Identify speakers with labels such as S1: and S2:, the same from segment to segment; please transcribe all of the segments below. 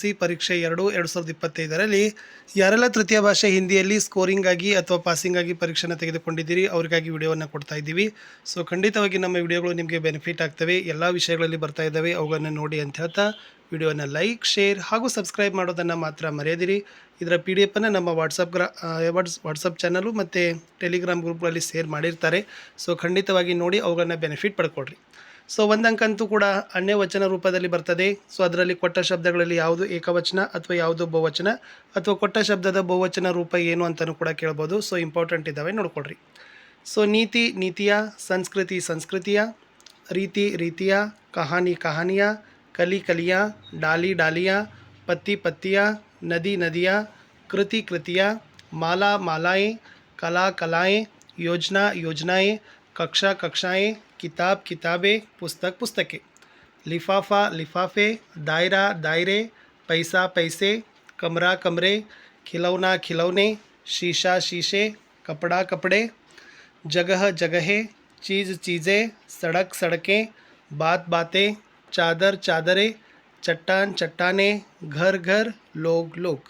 S1: C ಪರೀಕ್ಷೆ ಎರಡು ಎರಡು ಸಾವಿರದ ಇಪ್ಪತ್ತೈದರಲ್ಲಿ ಯಾರೆಲ್ಲ ತೃತೀಯ ಭಾಷೆ ಹಿಂದಿಯಲ್ಲಿ ಸ್ಕೋರಿಂಗ್ ಆಗಿ ಅಥವಾ ಪಾಸಿಂಗ್ ಆಗಿ ಪರೀಕ್ಷೆನ ತೆಗೆದುಕೊಂಡಿದ್ದೀರಿ, ಅವರಿಗಾಗಿ ವಿಡಿಯೋವನ್ನು ಕೊಡ್ತಾ ಇದ್ದೀವಿ. ಸೊ ಖಂಡಿತವಾಗಿ ನಮ್ಮ ವಿಡಿಯೋಗಳು ನಿಮಗೆ ಬೆನಿಫಿಟ್ ಆಗ್ತವೆ. ಎಲ್ಲ ವಿಷಯಗಳಲ್ಲಿ ಬರ್ತಾ ಇದ್ದಾವೆ. ಅವುಗಳನ್ನು ನೋಡಿ ಅಂತ ಹೇಳ್ತಾ ವಿಡಿಯೋನ ಲೈಕ್ ಶೇರ್ ಹಾಗೂ ಸಬ್ಸ್ಕ್ರೈಬ್ ಮಾಡೋದನ್ನು ಮಾತ್ರ ಮರೆಯದಿರಿ. ಇದರ ಪಿ ಡಿ ಎಫನ್ನು ನಮ್ಮ ವಾಟ್ಸಪ್ ಗ್ರಾ ವಾಟ್ಸ್ ವಾಟ್ಸಪ್ ಚಾನಲು ಮತ್ತು ಟೆಲಿಗ್ರಾಮ್ ಗ್ರೂಪ್ಗಳಲ್ಲಿ ಶೇರ್ ಮಾಡಿರ್ತಾರೆ. ಸೊ ಖಂಡಿತವಾಗಿ ನೋಡಿ ಅವುಗಳನ್ನ ಬೆನಿಫಿಟ್ ಪಡ್ಕೊಳ್ರಿ. ಸೊ ಒಂದಂಕಂತೂ ಕೂಡ ಅನ್ಯ ವಚನ ರೂಪದಲ್ಲಿ ಬರ್ತದೆ. ಸೊ ಅದರಲ್ಲಿ ಕೊಟ್ಟ ಶಬ್ದಗಳಲ್ಲಿ ಯಾವುದು ಏಕವಚನ ಅಥವಾ ಯಾವುದು ಬಹುವಚನ ಅಥವಾ ಕೊಟ್ಟ ಶಬ್ದದ ಬಹುವಚನ ರೂಪ ಏನು ಅಂತಲೂ ಕೂಡ ಕೇಳ್ಬೋದು. ಸೊ ಇಂಪಾರ್ಟೆಂಟ್ ಇದ್ದಾವೆ ನೋಡ್ಕೊಡ್ರಿ ಸೊ ನೀತಿ ನೀತಿಯ, ಸಂಸ್ಕೃತಿ ಸಂಸ್ಕೃತಿಯ, ರೀತಿ ರೀತಿಯ, ಕಹಾನಿ ಕಹಾನಿಯ, ಕಲಿ ಕಲಿಯ, ಡಾಲಿ ಡಾಲಿಯ, ಪತ್ತಿ ಪತ್ತಿಯ, ನದಿ ನದಿಯ, ಕೃತಿ ಕೃತಿಯ, ಮಾಲಾ ಮಾಲಾಯೆ, ಕಲಾ ಕಲಾಯೆ, ಯೋಜನಾ ಯೋಜನಾಯೆ, ಕಕ್ಷಾ ಕಕ್ಷಾಯೆ किताब किताबें पुस्तक पुस्तकें लिफाफा लिफाफे दायरा दायरे पैसा पैसे कमरा कमरे खिलौना खिलौने शीशा शीशे कपड़ा कपड़े जगह जगहें चीज़ चीज़ें सड़क सड़कें बात बातें चादर चादरें ಚಟ್ಟಾನ್ ಚಟ್ಟಾನೆ ಘರ್ ಘರ್ ಲೋಗ್ ಲೋಗ್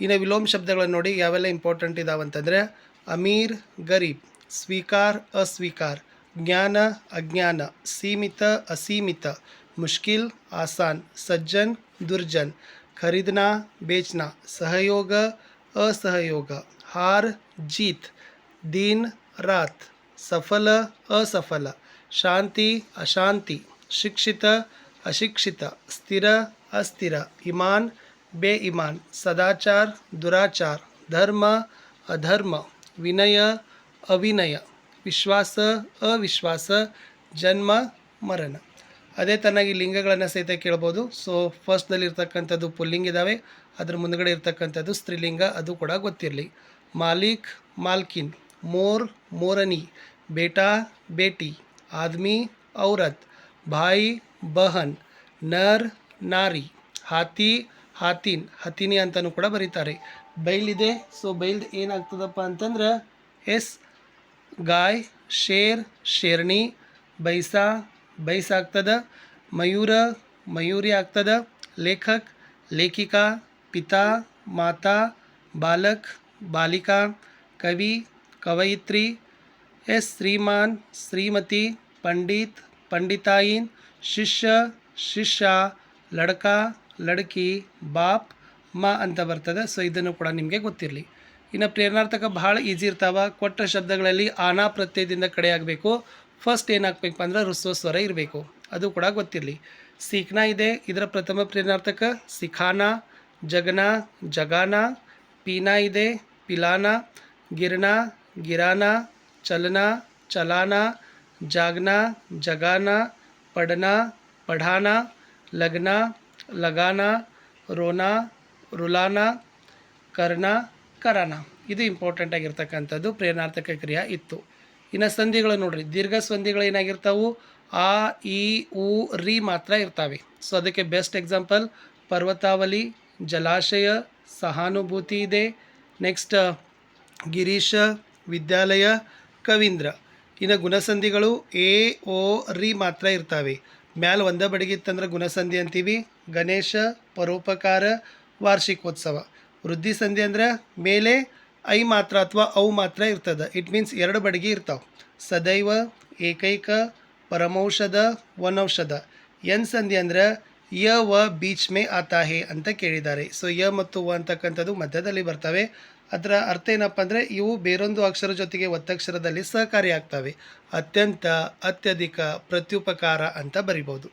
S1: ಇನ್ನು ವಿಲೋಮ ಶಬ್ದಗಳನ್ನು ನೋಡಿ ಯಾವೆಲ್ಲ ಇಂಪಾರ್ಟೆಂಟ್ ಇದಾವಂತಂದರೆ ಅಮೀರ್ ಗರೀಬ್ ಸ್ವೀಕಾರ ಅಸ್ವೀಕಾರ ज्ञान, अज्ञान, सीमित, असीमित, मुश्किल, आसान, सज्जन, दुर्जन, खरीदना, बेचना, सहयोग, असहयोग, हार, जीत, दिन, रात, सफल, असफल, शांति, अशांति, शिक्षित, अशिक्षित, स्थिर, अस्थिर, ईमान, बेईमान, सदाचार, दुराचार, धर्म, अधर्म, विनय, अविनय। ವಿಶ್ವಾಸ, ಅವಿಶ್ವಾಸ, ಜನ್ಮ, ಮರಣ. ಅದೇ ತನ್ನಾಗಿ ಲಿಂಗಗಳನ್ನು ಸಹಿತ ಕೇಳ್ಬೋದು. ಸೊ ಫಸ್ಟ್ದಲ್ಲಿ ಇರ್ತಕ್ಕಂಥದ್ದು ಪುಲ್ಲಿಂಗ್ ಇದ್ದಾವೆ ಅದ್ರ ಮುಂದಗಡೆ ಇರ್ತಕ್ಕಂಥದ್ದು ಸ್ತ್ರೀಲಿಂಗ, ಅದು ಕೂಡ ಗೊತ್ತಿರಲಿ. ಮಾಲಿಕ್, ಮಾಲ್ಕಿನ್, ಮೋರ್ ಮೋರನಿ ಬೇಟಾ, ಬೇಟಿ, ಆದ್ಮಿ, ಔರತ್, ಭಾಯಿ, ಬಹನ್, ನರ್, ನಾರಿ, ಹಾತಿ, ಹಾತಿನ್, ಹತಿನಿ ಅಂತಲೂ ಕೂಡ ಬರೀತಾರೆ. ಬೈಲಿದೆ ಸೊ ಬೈಲ್ದು ಏನಾಗ್ತದಪ್ಪ ಅಂತಂದ್ರೆ, ಎಸ್ ಗಾಯ್, ಶೇರ್, ಶೇರ್ಣಿ, ಬೈಸಾ ಬೈಸ ಆಗ್ತದ ಮಯೂರ, ಮಯೂರಿ ಆಗ್ತದ, ಲೇಖಕ್, ಲೇಖಿಕಾ, ಪಿತಾ, ಮಾತಾ, ಬಾಲಕ್, ಬಾಲಿಕಾ, ಕವಿ, ಕವಯಿತ್ರಿ, ಎಸ್. ಶ್ರೀಮಾನ್, ಶ್ರೀಮತಿ, ಪಂಡಿತ್, ಪಂಡಿತಾಯಿನ್, ಶಿಷ್ಯ ಶಿಷ್ಯ, ಲಡ್ಕ, ಲಡ್ಕಿ, ಬಾಪ್, ಮಾ ಅಂತ ಬರ್ತದೆ. ಸೊ ಇದನ್ನು ಕೂಡ ನಿಮಗೆ ಗೊತ್ತಿರಲಿ. ಇನ್ನು ಪ್ರೇರಣಾರ್ಥಕ ಭಾಳ ಈಸಿ ಇರ್ತಾವ. ಕೊಟ್ಟ ಶಬ್ದಗಳಲ್ಲಿ ಆನಾ ಪ್ರತ್ಯಯದಿಂದ ಕಡೆ ಆಗಬೇಕು ಫಸ್ಟ್ ಏನಾಗಬೇಕು ಅಂದ್ರೆ ಋಸ್ವ ಸ್ವರ ಇರಬೇಕು. ಅದು ಕೂಡ ಗೊತ್ತಿರಲಿ. ಸಿಖ್ನ ಇದೆ, ಇದರ ಪ್ರಥಮ ಪ್ರೇರಣಾರ್ಥಕ ಸಿಖಾನ, ಜಗನ, ಜಗಾನ, ಪೀನಾ ಇದೆ, ಪಿಲಾನ, ಗಿರ್ನ, ಗಿರಾನ, ಚಲನ, ಚಲಾನ, ಜಾಗನ, ಜಗಾನ, ಪಡನ, ಪಢಾನ, ಲಗ್ನ, ಲಗಾನ, ರೋನಾ, ರುಲಾನ ಕರ್ಣ ಕರಾನ ಇದು ಇಂಪಾರ್ಟೆಂಟ್ ಆಗಿರ್ತಕ್ಕಂಥದ್ದು. ಪ್ರೇರಣಾರ್ಥಕ ಕ್ರಿಯೆ ಇತ್ತು. ಇನ್ನು ಸಂಧಿಗಳು ನೋಡ್ರಿ. ದೀರ್ಘ ಸಂಧಿಗಳು ಏನಾಗಿರ್ತಾವು? ಆ ಇ ಉ, ರಿ ಮಾತ್ರ ಇರ್ತಾವೆ. ಸೊ ಅದಕ್ಕೆ ಬೆಸ್ಟ್ ಎಕ್ಸಾಂಪಲ್ ಪರ್ವತಾವಲಿ ಜಲಾಶಯ, ಸಹಾನುಭೂತಿ ಇದೆ. ನೆಕ್ಸ್ಟ್ ಗಿರೀಶ, ವಿದ್ಯಾಲಯ, ಕವೀಂದ್ರ. ಇನ್ನು ಗುಣಸಂಧಿಗಳು ಎ, ಓ, ರಿ ಮಾತ್ರ ಇರ್ತಾವೆ. ಮ್ಯಾಲ ಒಂದ ಬಡಗಿತ್ತಂದ್ರೆ ಗುಣಸಂಧಿ ಅಂತೀವಿ. ಗಣೇಶ, ಪರೋಪಕಾರ, ವಾರ್ಷಿಕೋತ್ಸವ. ವೃದ್ಧಿ ಸಂಧಿ ಅಂದ್ರೆ ಮೇಲೆ ಐ ಮಾತ್ರ ಅಥವಾ ಔ ಮಾತ್ರ ಇರ್ತದೆ. ಇಟ್ ಮೀನ್ಸ್ ಎರಡು ಬಡಗಿ ಇರ್ತಾವೆ. ಸದೈವ, ಏಕೈಕ, ಪರಮೌಷಧ, ವನೌಷಧ. ಎನ್ ಸಂಧಿ ಅಂದರೆ ಯ, ವ, ಬೀಚ್ ಮೇ ಆತಾ ಹೇ ಅಂತ ಕೇಳಿದ್ದಾರೆ. ಸೊ ಯ ಮತ್ತು ವ ಅಂತಕ್ಕಂಥದ್ದು ಮಧ್ಯದಲ್ಲಿ ಬರ್ತವೆ. ಅದರ ಅರ್ಥ ಏನಪ್ಪ ಅಂದರೆ ಇವು ಬೇರೊಂದು ಅಕ್ಷರ ಜೊತೆಗೆ ಒತ್ತಕ್ಷರದಲ್ಲಿ ಸಹಕಾರಿಯಾಗ್ತವೆ ಅತ್ಯಂತ, ಅತ್ಯಧಿಕ, ಪ್ರತ್ಯುಪಕಾರ ಅಂತ ಬರಿಬೋದು.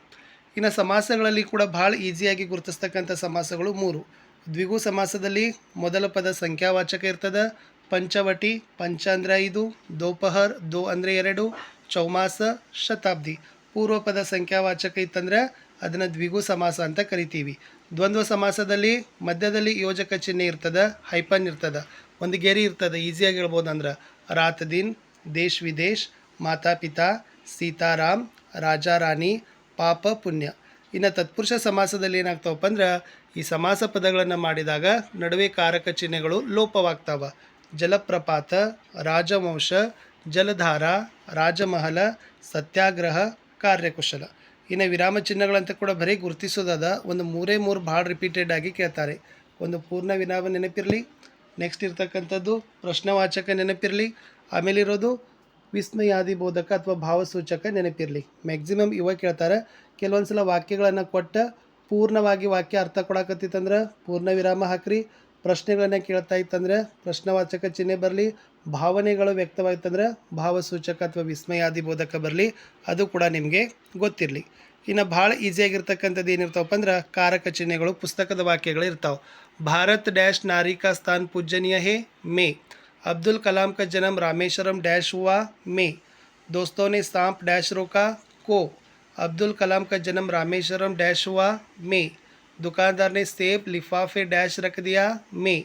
S1: ಇನ್ನು ಸಮಾಸಗಳಲ್ಲಿ ಕೂಡ ಭಾಳ ಈಸಿಯಾಗಿ ಗುರುತಿಸ್ತಕ್ಕಂಥ ಸಮಾಸಗಳು ಮೂರು. ದ್ವಿಗು ಸಮಾಸದಲ್ಲಿ ಮೊದಲ ಪದ ಸಂಖ್ಯಾವಾಚಕ ಇರ್ತದ. ಪಂಚವಟಿ ಪಂಚ ಅಂದರೆ ಐದು, ದೋಪಹರ್, ದೋ ಅಂದರೆ ಎರಡು, ಚೌಮಾಸ, ಶತಾಬ್ದಿ. ಪೂರ್ವ ಪದ ಸಂಖ್ಯಾವಾಚಕ ಇತ್ತಂದ್ರೆ ಅದನ್ನು ದ್ವಿಗು ಸಮಾಸ ಅಂತ ಕರಿತೀವಿ. ದ್ವಂದ್ವ ಸಮಾಸದಲ್ಲಿ ಮಧ್ಯದಲ್ಲಿ ಯೋಜಕ ಚಿಹ್ನೆ ಇರ್ತದ, ಹೈಪನ್ ಇರ್ತದ. ಒಂದು ಗೆರಿ ಇರ್ತದ ಈಸಿಯಾಗಿ ಹೇಳ್ಬೋದು ಅಂದ್ರೆ ರಾತ್ ದಿನ್, ದೇಶ್ ವಿದೇಶ್, ಮಾತಾ ಪಿತಾ, ಸೀತಾರಾಮ್, ರಾಜಾ ರಾಣಿ, ಪಾಪ ಪುಣ್ಯ. ಇನ್ನು ತತ್ಪುರುಷ ಸಮಾಸದಲ್ಲಿ ಏನಾಗ್ತಾವಪ್ಪ ಅಂದ್ರೆ ಈ ಸಮಾಸ ಪದಗಳನ್ನು ಮಾಡಿದಾಗ ನಡುವೆ ಕಾರಕ ಚಿಹ್ನೆಗಳು ಲೋಪವಾಗ್ತಾವ. ಜಲಪ್ರಪಾತ, ರಾಜವಂಶ, ಜಲಧಾರ, ರಾಜಮಹಲ, ಸತ್ಯಾಗ್ರಹ, ಕಾರ್ಯಕುಶಲ. ಇನ್ನು ವಿರಾಮ ಚಿಹ್ನೆಗಳಂತ ಕೂಡ ಬರೀ ಗುರುತಿಸೋದಾದ ಒಂದು ಮೂರೇ ಮೂರು ಭಾಳ ರಿಪೀಟೆಡ್ ಆಗಿ ಕೇಳ್ತಾರೆ. ಒಂದು ಪೂರ್ಣ ವಿರಾಮ ನೆನಪಿರಲಿ ನೆಕ್ಸ್ಟ್ ಇರ್ತಕ್ಕಂಥದ್ದು ಪ್ರಶ್ನವಾಚಕ ನೆನಪಿರಲಿ ಆಮೇಲೆ ಇರೋದು ವಿಸ್ಮಯಾದಿ ಬೋಧಕ ಅಥವಾ ಭಾವಸೂಚಕ ನೆನಪಿರಲಿ. ಮ್ಯಾಕ್ಸಿಮಮ್ ಇವಾಗ ಕೇಳ್ತಾರೆ ಕೆಲವೊಂದು ಸಲ ವಾಕ್ಯಗಳನ್ನು ಕೊಟ್ಟ ಪೂರ್ಣವಾಗಿ ವಾಕ್ಯ ಅರ್ಥ ಕೊಡಾಕತ್ತಿತ್ತಂದ್ರೆ ಪೂರ್ಣ ವಿರಾಮ ಹಾಕ್ರಿ. ಪ್ರಶ್ನೆಗಳನ್ನು ಕೇಳ್ತಾ ಇತ್ತಂದ್ರೆ ಪ್ರಶ್ನವಾಚಕ ಚಿಹ್ನೆ ಬರಲಿ. ಭಾವನೆಗಳು ವ್ಯಕ್ತವಾಯ್ತಂದ್ರೆ ಭಾವಸೂಚಕ ಅಥವಾ ವಿಸ್ಮಯಾದಿ ಬೋಧಕ ಬರಲಿ. ಅದು ಕೂಡ ನಿಮಗೆ ಗೊತ್ತಿರಲಿ. ಇನ್ನು ಭಾಳ ಈಸಿಯಾಗಿರ್ತಕ್ಕಂಥದ್ದು ಏನಿರ್ತಾವಪ್ಪ ಅಂದ್ರೆ ಕಾರಕ ಚಿಹ್ನೆಗಳು, ಪುಸ್ತಕದ ವಾಕ್ಯಗಳು ಇರ್ತಾವೆ. ಭಾರತ್ ಡ್ಯಾಶ್ ನಾರಿಕಾ ಸ್ಥಾನ್ ಪೂಜನೀಯ ಹೇ ಮೇ. अब्दुल कलाम का जन्म रामेश्वरम डैश हुआ में। दोस्तों ने सांप डैश रोका को। अब्दुल कलाम का जन्म रामेश्वरम डैश हुआ में। दुकानदार ने सेब, लिफाफे डैश रख दिया में।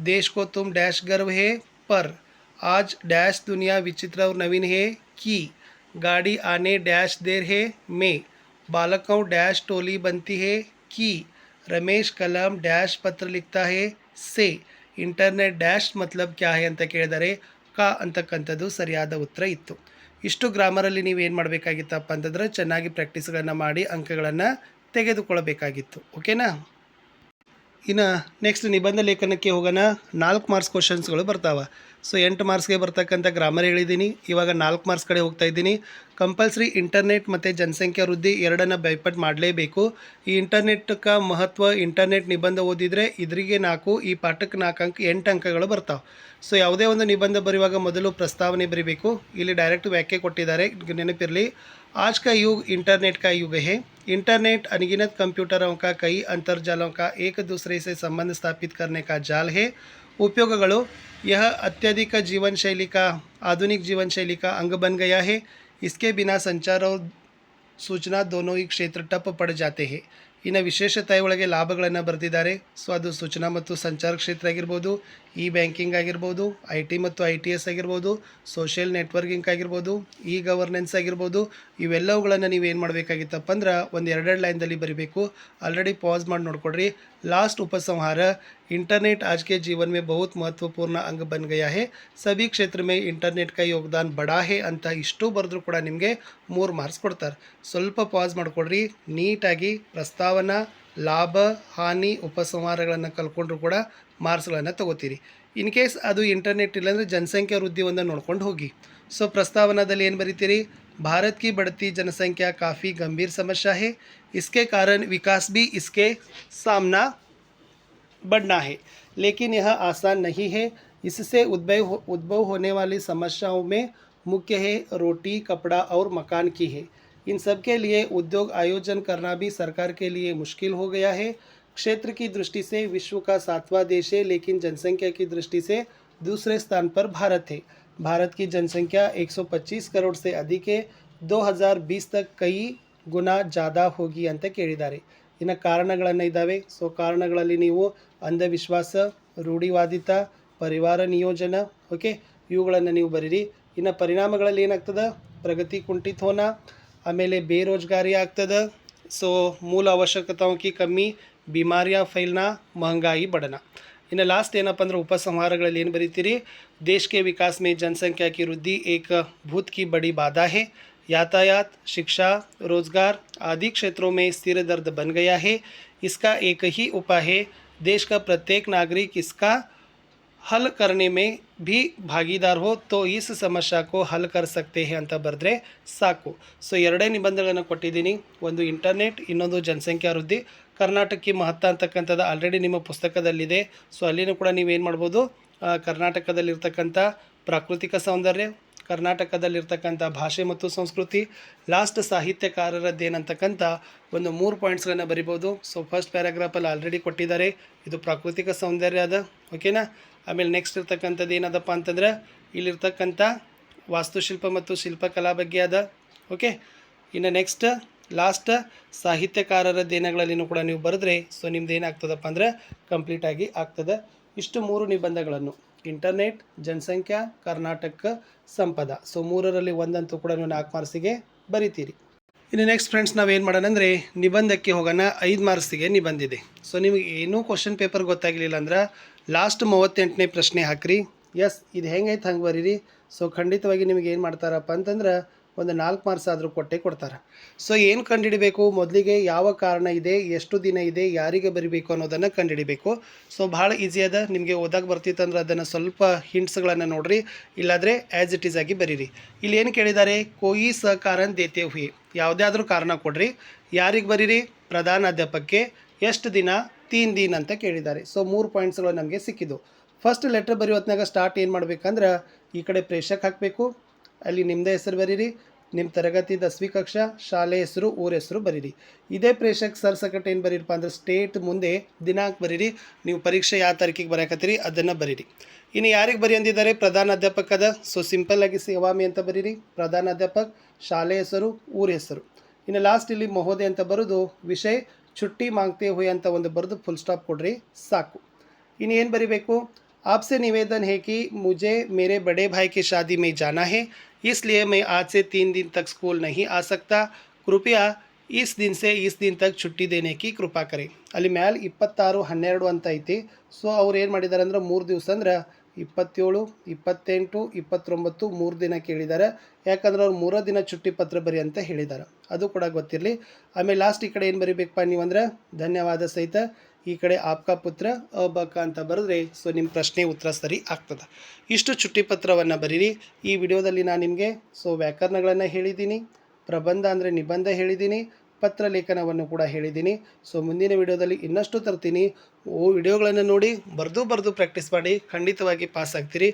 S1: देश को तुम डैश गर्व है, पर आज डैश दुनिया विचित्र और नवीन है कि गाड़ी आने डैश देर है में। बालकों डैश टोली बनती है कि रमेश कलम डैश पत्र लिखता है से। ಇಂಟರ್ನೆಟ್ ಡ್ಯಾಶ್ ಮತ್ಲಬ್ ಕ್ಯಾ ಹೇ ಅಂತ ಕೇಳಿದರೆ ಕ ಅಂತಕ್ಕಂಥದ್ದು ಸರಿಯಾದ ಉತ್ತರ ಇತ್ತು. ಇಷ್ಟು ಗ್ರಾಮರಲ್ಲಿ ನೀವು ಏನು ಮಾಡಬೇಕಾಗಿತ್ತಪ್ಪ ಅಂತಂದ್ರೆ ಚೆನ್ನಾಗಿ ಪ್ರಾಕ್ಟೀಸ್ಗಳನ್ನು ಮಾಡಿ ಅಂಕಗಳನ್ನು ತೆಗೆದುಕೊಳ್ಳಬೇಕಾಗಿತ್ತು. ಓಕೆನಾ? ಇನ್ನು ನೆಕ್ಸ್ಟ್ ನಿಬಂಧ ಲೇಖನಕ್ಕೆ ಹೋಗೋಣ. ನಾಲ್ಕು ಮಾರ್ಕ್ಸ್ ಕ್ವಶನ್ಸ್ಗಳು ಬರ್ತಾವೆ. ಸೊ ಎಂಟು ಮಾರ್ಕ್ಸ್ಗೆ ಬರ್ತಕ್ಕಂಥ ಗ್ರಾಮರ್ ಹೇಳಿದ್ದೀನಿ ಇವಾಗ ನಾಲ್ಕು ಮಾರ್ಕ್ಸ್ ಕಡೆ ಹೋಗ್ತಾ ಇದ್ದೀನಿ ಕಂಪಲ್ಸರಿ ಇಂಟರ್ನೆಟ್ ಮತ್ತು ಜನಸಂಖ್ಯಾ ವೃದ್ಧಿ ಎರಡನ್ನ ಬೈಪಟ್ ಮಾಡಲೇಬೇಕು ಈ ಇಂಟರ್ನೆಟ್ಕ ಮಹತ್ವ ಇಂಟರ್ನೆಟ್ ನಿಬಂಧ ಓದಿದರೆ ಇದ್ರಿಗೆ ನಾಲ್ಕು ಈ ಪಾಠಕ್ಕೆ ನಾಲ್ಕು ಅಂಕ ಎಂಟು ಅಂಕಗಳು ಬರ್ತಾವೆ ಸೊ ಯಾವುದೇ ಒಂದು ನಿಬಂಧ ಬರೆಯುವಾಗ ಮೊದಲು ಪ್ರಸ್ತಾವನೆ ಬರೀಬೇಕು ಇಲ್ಲಿ ಡೈರೆಕ್ಟ್ ವ್ಯಾಖ್ಯೆ ಕೊಟ್ಟಿದ್ದಾರೆ ನೆನಪಿರಲಿ आज का युग इंटरनेट का युग है इंटरनेट अनगिनत कंप्यूटरों का कई अंतर्जालों का एक दूसरे से संबंध स्थापित करने का जाल है उपयोग यह अत्यधिक जीवन शैली का आधुनिक जीवन शैली का अंग बन गया है इसके बिना संचार और सूचना दोनों ही क्षेत्र टप पड़ जाते हैं ಇನ್ನು ವಿಶೇಷತೆ ಒಳಗೆ ಲಾಭಗಳನ್ನು ಬರೆದಿದ್ದಾರೆ ಸೊ ಅದು ಸೂಚನಾ ಮತ್ತು ಸಂಚಾರ ಕ್ಷೇತ್ರ ಆಗಿರ್ಬೋದು ಇ ಬ್ಯಾಂಕಿಂಗ್ ಆಗಿರ್ಬೋದು ಐ ಟಿ ಮತ್ತು ಐ ಟಿ ಎಸ್ ಆಗಿರ್ಬೋದು ಸೋಷಿಯಲ್ ನೆಟ್ವರ್ಕಿಂಗ್ ಆಗಿರ್ಬೋದು ಇ ಗವರ್ನೆನ್ಸ್ ಆಗಿರ್ಬೋದು ಇವೆಲ್ಲವುಗಳನ್ನು ನೀವು ಏನು ಮಾಡಬೇಕಾಗಿತ್ತಪ್ಪ ಅಂದ್ರೆ ಒಂದು ಎರಡೆರಡು ಲೈನ್ದಲ್ಲಿ ಬರೀಬೇಕು ಆಲ್ರೆಡಿ ಪಾಸ್ ಮಾಡಿ ನೋಡ್ಕೊಡ್ರಿ लास्ट उपसंहार इंटरनेट आज के जीवन में बहुत महत्वपूर्ण अंग बन गया है सभी क्षेत्र में ಇಂಟರ್ನೆಟ್ का ಯೋಗದಾನ ಬಡಾ ಹೇ ಅಂತ ಇಷ್ಟು ಬರೆದ್ರು ಕೂಡ ನಿಮಗೆ ಮೂರು ಮಾರ್ಕ್ಸ್ ಕೊಡ್ತಾರೆ ಸ್ವಲ್ಪ ಪಾಸ್ ಮಾಡಿಕೊಡ್ರಿ ನೀಟಾಗಿ ಪ್ರಸ್ತಾವನಾ ಲಾಭ ಹಾನಿ ಉಪಸಂಹಾರಗಳನ್ನು ಕಲ್ಕೊಂಡ್ರು ಕೂಡ ಮಾರ್ಕ್ಸ್ಗಳನ್ನು ತಗೋತೀರಿ ಇನ್ ಕೇಸ್ ಅದು ಇಂಟರ್ನೆಟ್ ಇಲ್ಲಾಂದರೆ ಜನಸಂಖ್ಯಾ ವೃದ್ಧಿ ಒಂದನ್ನು ನೋಡ್ಕೊಂಡು ಹೋಗಿ ಸೊ ಪ್ರಸ್ತಾವನಾದಲ್ಲಿ ಏನು ಬರೀತೀರಿ भारत की बढ़ती जनसंख्या काफ़ी गंभीर समस्या है इसके कारण विकास भी इसके सामना बढ़ना है लेकिन यह आसान नहीं है इससे उद्भव हो- उद्भव होने वाली समस्याओं में मुख्य है रोटी कपड़ा और मकान की है इन सब के लिए उद्योग आयोजन करना भी सरकार के लिए मुश्किल हो गया है क्षेत्र की दृष्टि से विश्व का सातवां देश है लेकिन जनसंख्या की दृष्टि से दूसरे स्थान पर भारत है भारत की जनसंख्या 125 करोड़ से अधिक है 2020 तक कई ಗುಣ ಜಾದಾ ಹೋಗಿ ಅಂತ ಕೇಳಿದ್ದಾರೆ ಇನ್ನು ಕಾರಣಗಳನ್ನು ಇದ್ದಾವೆ ಸೊ ಕಾರಣಗಳಲ್ಲಿ ನೀವು ಅಂಧವಿಶ್ವಾಸ ರೂಢಿವಾದಿತ ಪರಿವಾರ ನಿಯೋಜನ ಓಕೆ ಇವುಗಳನ್ನು ನೀವು ಬರೀರಿ ಇನ್ನು ಪರಿಣಾಮಗಳಲ್ಲಿ ಏನಾಗ್ತದೆ ಪ್ರಗತಿ ಕುಂಠಿತ ಹೋನ आमेले बेरोजगारी आगद सो मूल आवश्यकताओं की कमी बीमारिया फैलना महँगाई बढ़ना इन लास्ट ऐनपंद्रे उपसंहार बरती देश के विकास में जनसंख्या की वृद्धि एक भूत की बड़ी बाधा है यातायात शिक्षा रोज़गार आदि क्षेत्रों में स्थिर दर्द बन गया है इसका एक ही उपाय है देश का प्रत्येक नागरिक इसका हल करने में भी भागीदार हो तो इस ಸಮಸ್ಯಾ ಕೋ ಹಲ್ ಕರ್ ಸಕ್ತೆ ಹೇ ಅಂತ ಬರೆದ್ರೆ ಸಾಕು ಸೊ ಎರಡೇ ನಿಬಂಧಗಳನ್ನು ಕೊಟ್ಟಿದ್ದೀನಿ ಒಂದು ಇಂಟರ್ನೆಟ್ ಇನ್ನೊಂದು ಜನಸಂಖ್ಯಾ ವೃದ್ಧಿ ಕರ್ನಾಟಕಕ್ಕೆ ಮಹತ್ವ ಅಂತಕ್ಕಂಥದ್ದು ಆಲ್ರೆಡಿ ನಿಮ್ಮ ಪುಸ್ತಕದಲ್ಲಿದೆ ಸೊ ಅಲ್ಲಿನೂ ಕೂಡ ನೀವೇನು ಮಾಡ್ಬೋದು ಆ, ಕರ್ನಾಟಕದಲ್ಲಿರ್ತಕ್ಕಂಥ ಪ್ರಾಕೃತಿಕ ಸೌಂದರ್ಯ ಕರ್ನಾಟಕದಲ್ಲಿರ್ತಕ್ಕಂಥ ಭಾಷೆ ಮತ್ತು ಸಂಸ್ಕೃತಿ ಲಾಸ್ಟ್ ಸಾಹಿತ್ಯಕಾರರದ್ದೇನಂತಕ್ಕಂಥ ಒಂದು ಮೂರು ಪಾಯಿಂಟ್ಸ್ಗಳನ್ನು ಬರಿಬೋದು ಸೊ ಫಸ್ಟ್ ಪ್ಯಾರಾಗ್ರಾಫಲ್ಲಿ ಆಲ್ರೆಡಿ ಕೊಟ್ಟಿದ್ದಾರೆ ಇದು ಪ್ರಾಕೃತಿಕ ಸೌಂದರ್ಯ ಅದ ಓಕೆನಾ ಆಮೇಲೆ ನೆಕ್ಸ್ಟ್ ಇರ್ತಕ್ಕಂಥದ್ದು ಏನದಪ್ಪ ಅಂತಂದ್ರೆ ಇಲ್ಲಿರ್ತಕ್ಕಂಥ ವಾಸ್ತುಶಿಲ್ಪ ಮತ್ತು ಶಿಲ್ಪಕಲಾ ಬಗ್ಗೆ ಅದ ಓಕೆ ಇನ್ನು ನೆಕ್ಸ್ಟ್ ಲಾಸ್ಟ್ ಸಾಹಿತ್ಯಕಾರರ ದಿನಗಳಲ್ಲಿನೂ ಕೂಡ ನೀವು ಬರೆದ್ರೆ ಸೊ ನಿಮ್ದು ಏನಾಗ್ತದಪ್ಪ ಅಂದರೆ ಕಂಪ್ಲೀಟಾಗಿ ಆಗ್ತದೆ. ಇಷ್ಟು ಮೂರು ನಿಬಂಧಗಳನ್ನು ಇಂಟರ್ನೆಟ್ ಜನಸಂಖ್ಯಾ, ಕರ್ನಾಟಕ, ಸಂಪದ. ಸೊ ಮೂರರಲ್ಲಿ ಒಂದಂತೂ ಕೂಡ ನೀವು ನಾಲ್ಕು ಮಾರ್ಕ್ಸಿಗೆ ಬರಿತೀರಿ. ಇನ್ನು ನೆಕ್ಸ್ಟ್ ಫ್ರೆಂಡ್ಸ್ ನಾವು ಏನು ಮಾಡೋಣ ಅಂದರೆ ನಿಬಂಧಕ್ಕೆ ಹೋಗೋಣ. ಐದು ಮಾರ್ಕ್ಸಿಗೆ ನಿಬಂಧಿದೆ. ಸೊ ನಿಮಗೆ ಏನೂ ಕ್ವಶನ್ ಪೇಪರ್ ಗೊತ್ತಾಗಲಿಲ್ಲ ಅಂದ್ರೆ ಲಾಸ್ಟ್ ಮೂವತ್ತೆಂಟನೇ ಪ್ರಶ್ನೆ ಹಾಕ್ರಿ. ಎಸ್ ಇದು ಹೆಂಗೈತೆ ಹಂಗೆ ಬರೀರಿ. ಸೊ ಖಂಡಿತವಾಗಿ ನಿಮಗೆ ಏನು ಮಾಡ್ತಾರಪ್ಪ ಅಂತಂದ್ರೆ ಒಂದು ನಾಲ್ಕು ಮಾರ್ಕ್ಸ್ ಆದರೂ ಕೊಟ್ಟೆ ಕೊಡ್ತಾರೆ. ಸೊ ಏನು ಕಂಡುಹಿಡಿಬೇಕು ಮೊದಲಿಗೆ ಯಾವ ಕಾರಣ ಇದೆ? ಎಷ್ಟು ದಿನ ಇದೆ? ಯಾರಿಗೆ ಬರಿಬೇಕು ಅನ್ನೋದನ್ನು ಕಂಡುಹಿಡಿಬೇಕು ಸೊ ಭಾಳ ಈಸಿ ಅದ. ನಿಮಗೆ ಓದಕ್ಕೆ ಬರ್ತಿತ್ತಂದ್ರೆ ಅದನ್ನು ಸ್ವಲ್ಪ ಹಿಂಟ್ಸ್ಗಳನ್ನು ನೋಡ್ರಿ. ಇಲ್ಲಾದರೆ ಆ್ಯಸ್ ಇಟ್ ಈಸ್ ಆಗಿ ಬರೀರಿ. ಇಲ್ಲಿ ಏನು ಕೇಳಿದ್ದಾರೆ ಕೋಯಿ ಸಹಕಾರನ್ ದೇತೆ ಹುಯಿ. ಯಾವುದೇ ಕಾರಣ ಕೊಡ್ರಿ. ಯಾರಿಗೆ ಬರೀರಿ? ಪ್ರಧಾನ ಅಧ್ಯಾಪಕಕ್ಕೆ ಎಷ್ಟು ದಿನ? ತೀನ್ ದಿನ ಅಂತ ಕೇಳಿದ್ದಾರೆ ಸೊ ಮೂರು ಪಾಯಿಂಟ್ಸ್ಗಳು ನಮಗೆ ಸಿಕ್ಕಿದ್ದು. ಫಸ್ಟ್ ಲೆಟ್ರ್ ಬರೆಯೋ ಹೊತ್ನಾಗ ಸ್ಟಾರ್ಟ್ ಏನು ಮಾಡ್ಬೇಕಂದ್ರೆ ಈ ಕಡೆ ಪ್ರೇಷಕ್ ಹಾಕಬೇಕು. ಅಲ್ಲಿ ನಿಮ್ಮದೇ ಹೆಸರು ಬರೀರಿ. ನಿಮ್ಮ ತರಗತಿ ದಸವಿ ಕಕ್ಷಾ ಶಾಲೆ ಹೆಸರು ಊರ ಹೆಸರು ಬರೀರಿ ಇದೇ ಪ್ರೇಷಕ್ ಸರ್ ಸಕಟ್ ಏನು ಬರೀರಪ್ಪ ಅಂದ್ರೆ ಸ್ಟೇಟ್ ಮುಂದೆ ದಿನಾಂಕ ಬರೀರಿ ನೀವು ಪರೀಕ್ಷೆ ಯಾವ ತಾರೀಕಿಗೆ ಬರೆಯಕತ್ತೀರಿ ಅದನ್ನು ಬರೀರಿ ಇನ್ನು ಯಾರಿಗೆ ಬರಿ ಅಂದಿದ್ದಾರೆ ಪ್ರಧಾನ ಅಧ್ಯಾಪಕದ ಸೊ ಸಿಂಪಲ್ ಆಗಿ ಸೇವಾಮಿ ಅಂತ ಬರೀರಿ ಪ್ರಧಾನ ಅಧ್ಯಾಪಕ್ ಶಾಲೆ ಹೆಸರು ಊರ ಹೆಸರು ಇನ್ನು ಲಾಸ್ಟ್ ಇಲ್ಲಿ ಮಹೋದಯ ಅಂತ ಬರೋದು ವಿಷಯ छुट्टी मांगते हुए ಅಂತ ಒಂದು ಬರೆದು ಫುಲ್ ಸ್ಟಾಪ್ ಕೊಡ್ರಿ ಸಾಕು ಇನ್ನು ಏನು ಬರಿಬೇಕು आपसे निवेदन है कि मुझे मेरे बड़े भाई की शादी में जाना है इसलिए मैं आज से तीन दिन तक स्कूल नहीं आ सकता कृपया इस दिन से इस दिन तक छुट्टी देने की कृपा करें ಅಲ್ಲಿ ಮ್ಯಾಲೆ ಇಪ್ಪತ್ತಾರು ಹನ್ನೆರಡು ಅಂತ ಐತಿ ಸೊ ಅವ್ರು ಏನು ಮಾಡಿದ್ದಾರೆ ಅಂದ್ರೆ ಮೂರು ದಿವಸ ಅಂದ್ರೆ ಇಪ್ಪತ್ತೇಳು ಇಪ್ಪತ್ತೆಂಟು ಇಪ್ಪತ್ತೊಂಬತ್ತು ಮೂರು ದಿನ ಕೇಳಿದ್ದಾರೆ ಯಾಕಂದ್ರೆ ಅವ್ರು ಮೂರೇ ದಿನ ಚುಟ್ಟಿ ಪತ್ರ ಬರಿ ಅಂತ ಹೇಳಿದ್ದಾರೆ ಅದು ಕೂಡ ಗೊತ್ತಿರಲಿ ಆಮೇಲೆ ಲಾಸ್ಟ್ ಈ ಕಡೆ ಏನು ಬರಿಬೇಕಪ್ಪ ನೀವು ಅಂದ್ರೆ ಧನ್ಯವಾದ ಸಹಿತ ಈ ಕಡೆ ಆಪ್ಕ ಪುತ್ರ ಅಬಕ ಅಂತ ಬರೆದ್ರೆ ಸೊ ನಿಮ್ಮ ಪ್ರಶ್ನೆ ಉತ್ತರ ಸರಿ ಆಗ್ತದೆ. ಇಷ್ಟು ಚುಟ್ಟಿ ಪತ್ರವನ್ನು ಬರೀರಿ. ಈ ವಿಡಿಯೋದಲ್ಲಿ ನಾನು ನಿಮಗೆ ಸೊ ವ್ಯಾಕರಣಗಳನ್ನು ಹೇಳಿದ್ದೀನಿ ಪ್ರಬಂಧ ಅಂದರೆ ನಿಬಂಧ ಹೇಳಿದ್ದೀನಿ ಪತ್ರ ಲೇಖನವನ್ನು ಕೂಡ ಹೇಳಿದ್ದೀನಿ ಸೊ ಮುಂದಿನ ವಿಡಿಯೋದಲ್ಲಿ ಇನ್ನಷ್ಟು ತರ್ತೀನಿ. ಓ ವಿಡಿಯೋಗಳನ್ನು ನೋಡಿ ಬರೆದು ಬರೆದು ಪ್ರಾಕ್ಟೀಸ್ ಮಾಡಿ ಖಂಡಿತವಾಗಿ ಪಾಸ್ ಆಗ್ತೀರಿ.